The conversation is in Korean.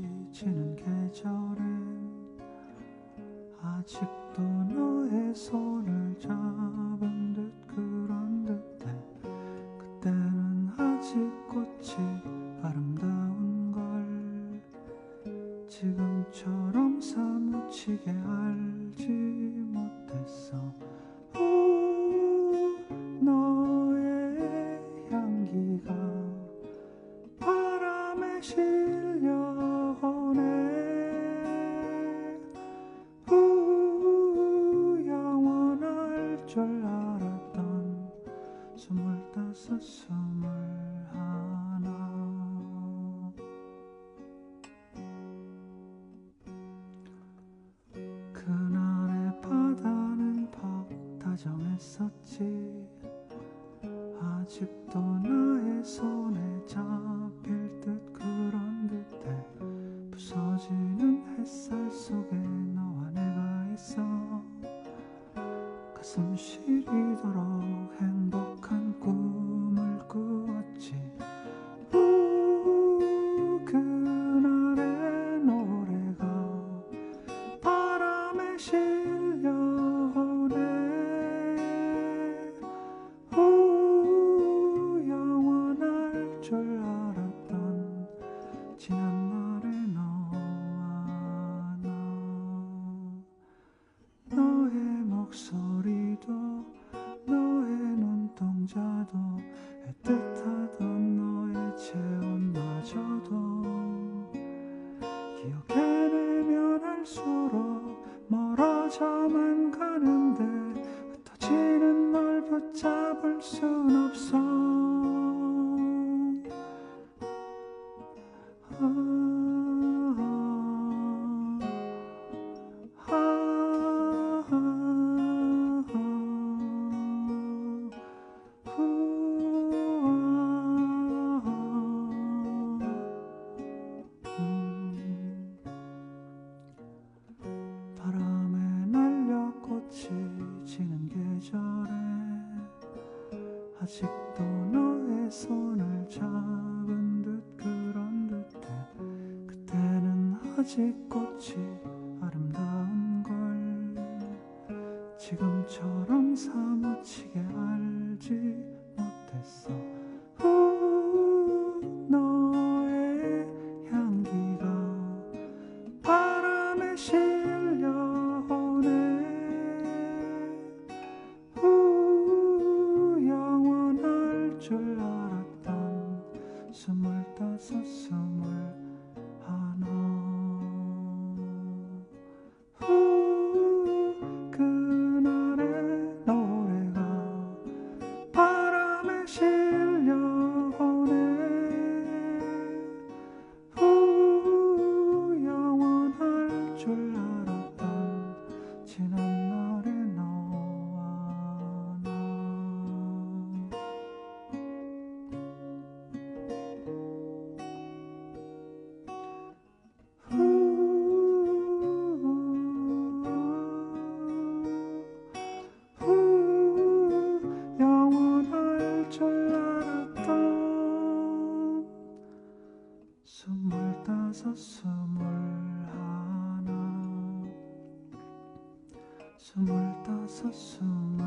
지치는 계절엔 아직도 너의 손을 잡은 듯 그런 듯해. 그때는 아직 꽃이 아름다운 걸 지금처럼 사무치게 알지 못했어. 줄 알았던 스물다섯 스물하나. 그날의 바다는 퍽 다정했었지. 아직도 나의 손에 잡힐 듯 그런 듯해 부서지는 햇살 속에 너와 내가 있어 가슴 시리도록 행복한 꿈을 눈동자도 애틋하던 너의 체온마저도 기억해내면 할수록 멀어져만 가는데 흩어지는 널 붙잡을 순 없어 아직도 너의 손을 잡은 듯 그런 듯해. 그때는 아직 꽃이 아름다운 걸 지금처럼 사무치게 알지 스물다섯 스물 스물다섯 스물하나. 스물다섯 스물